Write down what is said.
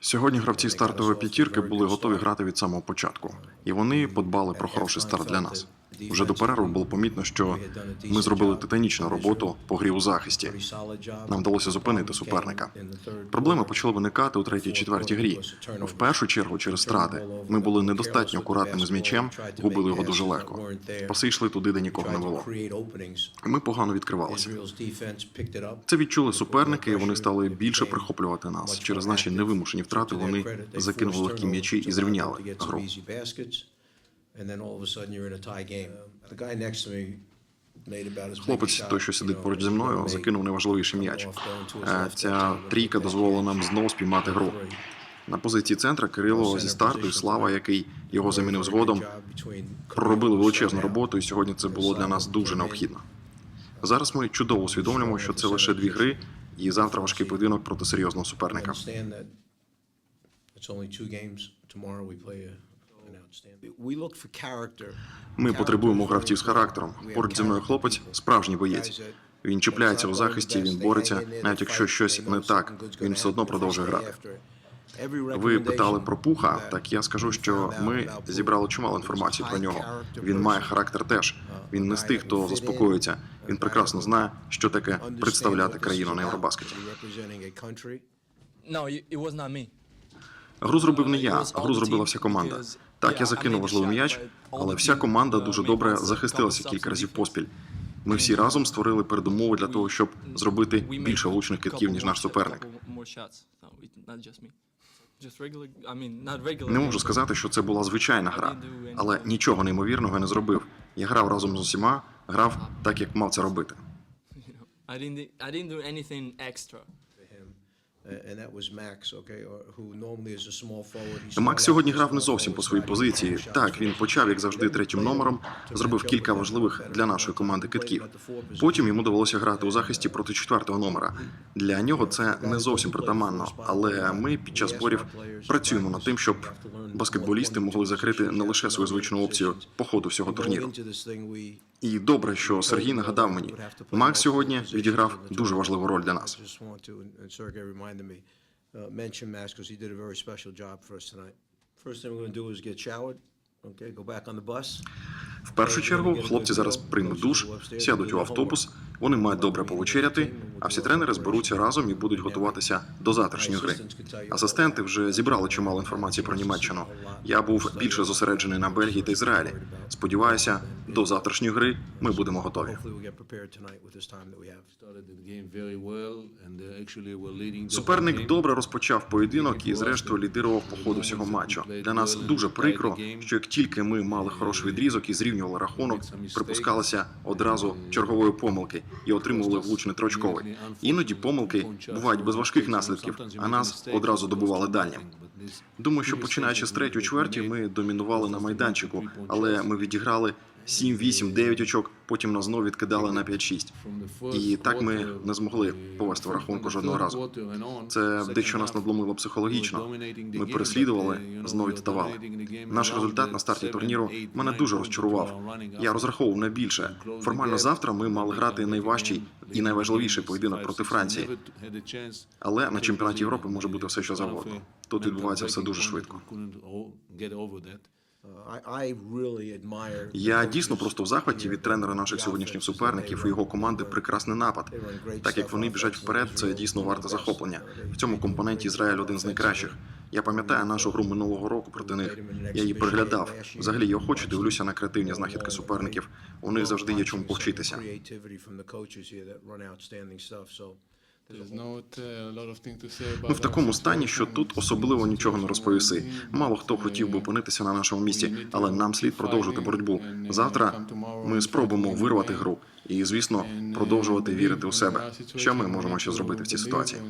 Сьогодні гравці стартової п'ятірки були готові грати від самого початку, і вони подбали про хороший старт для нас. Вже до перерви було помітно, що ми зробили титанічну роботу по грі у захисті. Нам вдалося зупинити суперника. Проблеми почали виникати у третій четвертій грі. В першу чергу через страти. Ми були недостатньо акуратними з м'ячем, губили його дуже легко. Паси йшли туди, де нікого не було. Ми погано відкривалися. Це відчули суперники, і вони стали більше прихоплювати нас. Через наші невимушені втрати вони закинули легкі м'ячі і зрівняли гру. Хлопець, той, що сидить поруч зі мною, закинув найважливіший м'яч. Е, Ця трійка дозволила нам знову спіймати гру. На позиції центра Кирило зі старту і Слава, який його замінив згодом, проробили величезну роботу, і сьогодні це було для нас дуже необхідно. Зараз ми чудово усвідомлюємо, що це лише дві гри, і завтра важкий поєдинок проти серйозного суперника. Ми потребуємо гравців з характером. Поруч зі мною хлопець справжній боєць. Він чіпляється у захисті, він бореться, навіть якщо щось не так, він все одно продовжує грати. Ви питали про пуха. Так я скажу, що ми зібрали чимало інформації про нього. Він має характер теж. Він не з тих, хто заспокоюється. Він прекрасно знає, що таке представляти країну на Євробаскеті. Гру зробив не я, а гру зробила вся команда. Так, я закинув важливий м'яч, але вся команда дуже добре захистилася кілька разів поспіль. Ми всі разом створили передумови для того, щоб зробити більше влучних китків, ніж наш суперник. Не можу сказати, що це була звичайна гра, але нічого неймовірного я не зробив. Я грав разом з усіма, грав так, як мав це робити. I didn't. I didn't do anything extra. Макс сьогодні грав не зовсім по своїй позиції. Так, він почав, як завжди, третім номером, зробив кілька важливих для нашої команди китків. Потім йому довелося грати у захисті проти четвертого номера. Для нього це не зовсім притаманно, але ми під час зборів працюємо над тим, щоб баскетболісти могли закрити не лише свою звичну опцію по ходу всього турніру. І добре, що Сергій нагадав мені, Макс сьогодні відіграв дуже важливу роль для нас. В першу чергу хлопці зараз приймуть душ, сядуть у автобус, вони мають добре повечеряти, а всі тренери зберуться разом і будуть готуватися до завтрашньої гри. Асистенти вже зібрали чимало інформації про Німеччину. Я був більше зосереджений на Бельгії та Ізраїлі. Сподіваюся, до завтрашньої гри ми будемо готові. Uh, Суперник добре розпочав поєдинок і, зрештою, лідирував по ходу всього матчу. Для нас дуже прикро, що як тільки ми мали хороший відрізок і зрівнювали рахунок, припускалися одразу чергової помилки і отримували влучний трочковий. Іноді помилки бувають без важких наслідків, а нас одразу добували дальнім. Думаю, що починаючи з третьої чверті, ми домінували на майданчику, але ми відіграли 7, 8, 9 очок, потім нас знову відкидали на 5-6. І так ми не змогли повести в рахунку жодного разу. Це дещо нас надломило психологічно. Ми переслідували, знову відставали. Наш результат на старті турніру мене дуже розчарував. Я розраховував на більше. Формально завтра ми мали грати найважчий і найважливіший поєдинок проти Франції. Але на чемпіонаті Європи може бути все, що завгодно. Тут відбувається все дуже швидко. Я дійсно просто в захваті від тренера наших сьогоднішніх суперників і його команди прекрасний напад. Так як вони біжать вперед, це дійсно варте захоплення. В цьому компоненті Ізраїль один з найкращих. Я пам'ятаю нашу гру минулого року проти них. Я її переглядав. Взагалі я охоче дивлюся на креативні знахідки суперників. У них завжди є чому повчитися. Creativity from the coaches here that run outstanding stuff. So Ми в такому стані, що тут особливо нічого не розповіси. Мало хто хотів би опинитися на нашому місці, але нам слід продовжити боротьбу. Завтра ми спробуємо вирвати гру і, звісно, продовжувати вірити у себе. Що ми можемо ще зробити в цій ситуації?